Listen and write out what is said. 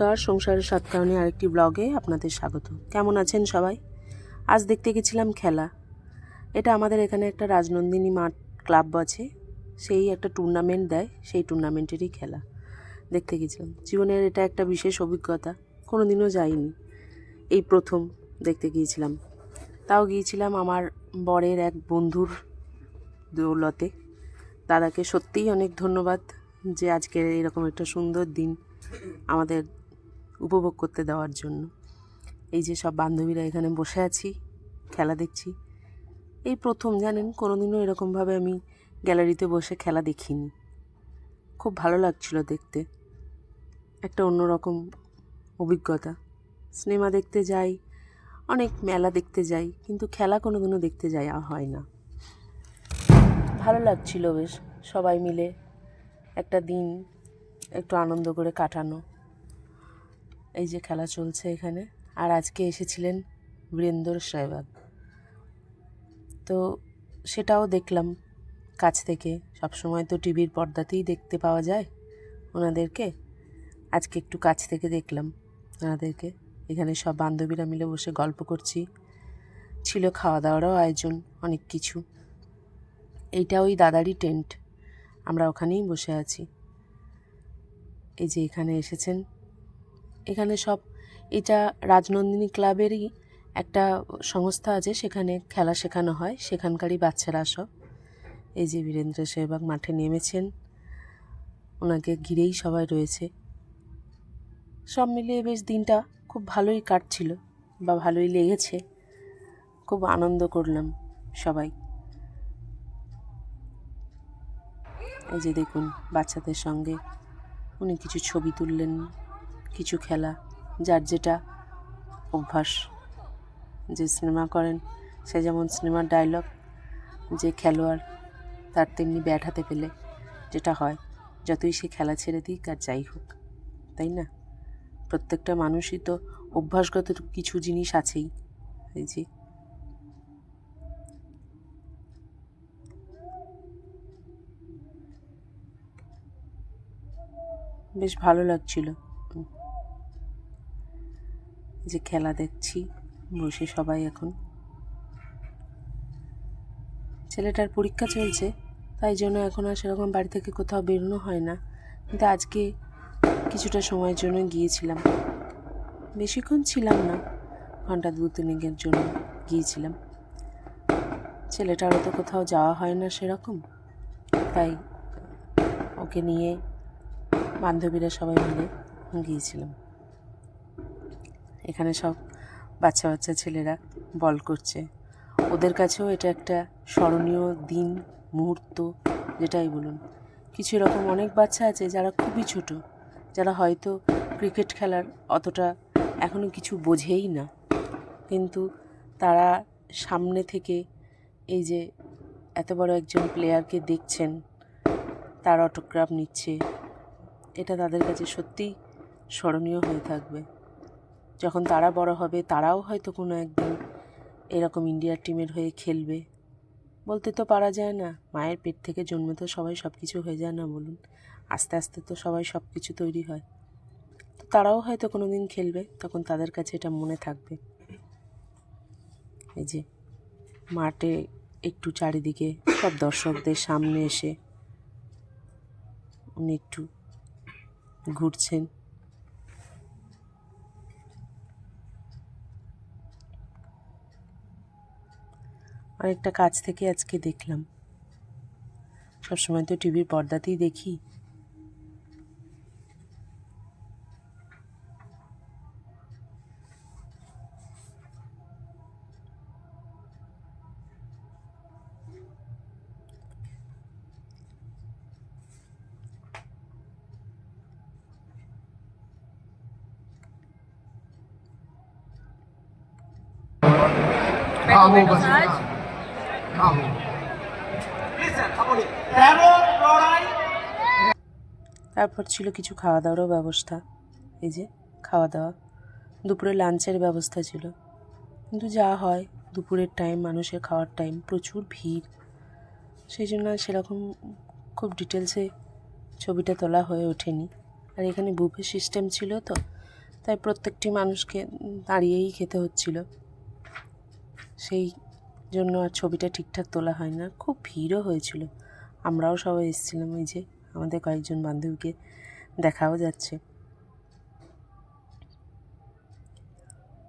নমস্কার, সংসারের সাতকারণে আরেকটি ব্লগে আপনাদের স্বাগত। কেমন আছেন সবাই? আজ দেখতে গেছিলাম খেলা। এটা আমাদের এখানে একটা রাজনন্দিনী মাঠ ক্লাব আছে। সেই একটা টুর্নামেন্ট দেয়, সেই টুর্নামেন্টেরই খেলা। দেখতে গেছিলাম। জীবনের এটা একটা বিশেষ অভিজ্ঞতা। কোনো দিনও যাইনি। এই প্রথম দেখতে গিয়েছিলাম। তাও গিয়েছিলাম আমার বরের এক বন্ধুর দৌলতে। দাদাকে সত্যিই অনেক ধন্যবাদ যে আজকের এরকম একটা সুন্দর দিন আমাদের উপভোগ করতে দেওয়ার জন্য। এই যে সব বান্ধবীরা এখানে বসে আছি, খেলা দেখছি। এই প্রথম, জানেন, কোনোদিনও এরকমভাবে আমি গ্যালারিতে বসে খেলা দেখিনি। খুব ভালো লাগছিল দেখতে। একটা অন্যরকম অভিজ্ঞতা। সিনেমা দেখতে যাই, অনেক মেলা দেখতে যাই, কিন্তু খেলা কোনোদিনও দেখতে যাওয়া হয় না। ভালো লাগছিল বেশ, সবাই মিলে একটা দিন একটু আনন্দ করে কাটানো। এই যে খেলা চলছে এখানে। আর আজকে এসেছিলেন বীরেন্দর সেহবাগ তো সেটাও দেখলাম কাছ থেকে। সবসময় তো টিভির পর্দাতেই দেখতে পাওয়া যায় ওনাদেরকে। আজকে একটু কাছ থেকে দেখলাম ওনাদেরকে। এখানে সব বান্ধবীরা মিলে বসে গল্প করছি। ছিল খাওয়া দাওয়ারও আয়োজন, অনেক কিছু। এইটা ওই দাদারই টেন্ট। আমরা ওখানেই বসে আছি। এই যে এখানে এসেছেন এখানে সব, এটা রাজনন্দিনী ক্লাবেরই একটা সংস্থা আছে, সেখানে খেলা শেখানো হয়, সেখানকারই বাচ্চারা সব। এই যে বীরেন্দ্র সেহবাগ মাঠে নেমেছেন, ওনাকে ঘিরেই সবাই রয়েছে। সব মিলিয়ে বেশ দিনটা খুব ভালোই কাটছিল বা ভালোই লেগেছে। খুব আনন্দ করলাম সবাই। এই যে দেখুন, বাচ্চাদের সঙ্গে উনি কিছু ছবি তুললেন। কিছু খেলা, যার যেটা অভ্যাস। যে সিনেমা করেন, সে যেমন সিনেমার ডায়লগ যে খেলোয়াড়, তার তেমনি ব্যাট হাতে পেলে যেটা হয়, যতই সে খেলা ছেড়ে দিক আর যাই হোক, তাই না? প্রত্যেকটা মানুষই তো অভ্যাসগত কিছু জিনিস আছেই, এই যে। বেশ ভালো লাগছিল। যে খেলা দেখছি, বসে সবাই এখন। ছেলেটার পরীক্ষা চলছে, তাই জন্য এখন আর সেরকম বাড়ি থেকে কোথাও বেরোনো হয় না। কিন্তু আজকে কিছুটা সময়ের জন্য গিয়েছিলাম। বেশিক্ষণ ছিলাম না, ঘণ্টা দু তিনেকের জন্য গিয়েছিলাম। ছেলেটারও তো কোথাও যাওয়া হয় না সেরকম, তাই ওকে নিয়ে বান্ধবীরা সবাই মিলে গিয়েছিলাম। এখানে সব বাচ্চা বাচ্চা ছেলেরা বল করছে। ওদের কাছেও এটা একটা স্মরণীয় দিন, মুহূর্ত, যেটাই বলুন। কিছু এরকম অনেক বাচ্চা আছে যারা খুবই ছোট, যারা হয়তো ক্রিকেট খেলার অতটা এখনও কিছু বোঝেই না। কিন্তু তারা সামনে থেকে এই যে এত বড় একজন প্লেয়ারকে দেখছেন, তার অটোগ্রাফ নিচ্ছে, এটা তাদের কাছে সত্যিই স্মরণীয় হয়ে থাকবে। যখন তারা বড় হবে, তারাও হয়তো কোনো একদিন এরকম ইন্ডিয়ার টিমের হয়ে খেলবে। বলতে তো পারা যায় না, মায়ের পেট থেকে জন্মে তো সবাই সব কিছু হয়ে যায় না বলুন। আস্তে আস্তে তো সবাই সব কিছু তৈরি হয়। তো তারাও হয়তো কোনো দিন খেলবে, তখন তাদের কাছে এটা মনে থাকবে। এই যে, মাঠে একটু চারিদিকে সব দর্শকদের সামনে এসে উনি একটু ঘুরছেন। অনেকটা কাছ থেকে আজকে দেখলাম সবসময় তো টিভির পর্দাতেই দেখি Bravo, Basina. তারপর ছিল কিছু খাওয়া দাওয়ারও ব্যবস্থা। এই যে খাওয়া দাওয়া দুপুরে লাঞ্চের ব্যবস্থা ছিল। কিন্তু যা হয়, দুপুরের টাইম মানুষের খাওয়ার টাইম প্রচুর ভিড়। সেই জন্য সেরকম খুব ডিটেলসে ছবিটা তোলা হয়ে ওঠেনি। আর এখানে বুফে সিস্টেম ছিল তো, তাই প্রত্যেকটি মানুষকে দাঁড়িয়েই খেতে হচ্ছিল। সেই জন্য আর ছবিটা ঠিকঠাক তোলা হয় না। খুব ভিড়ও হয়েছিল। আমরাও সবাই এসেছিলাম ওই যে, আমাদের কয়েকজন বান্ধবীকে দেখাও যাচ্ছে।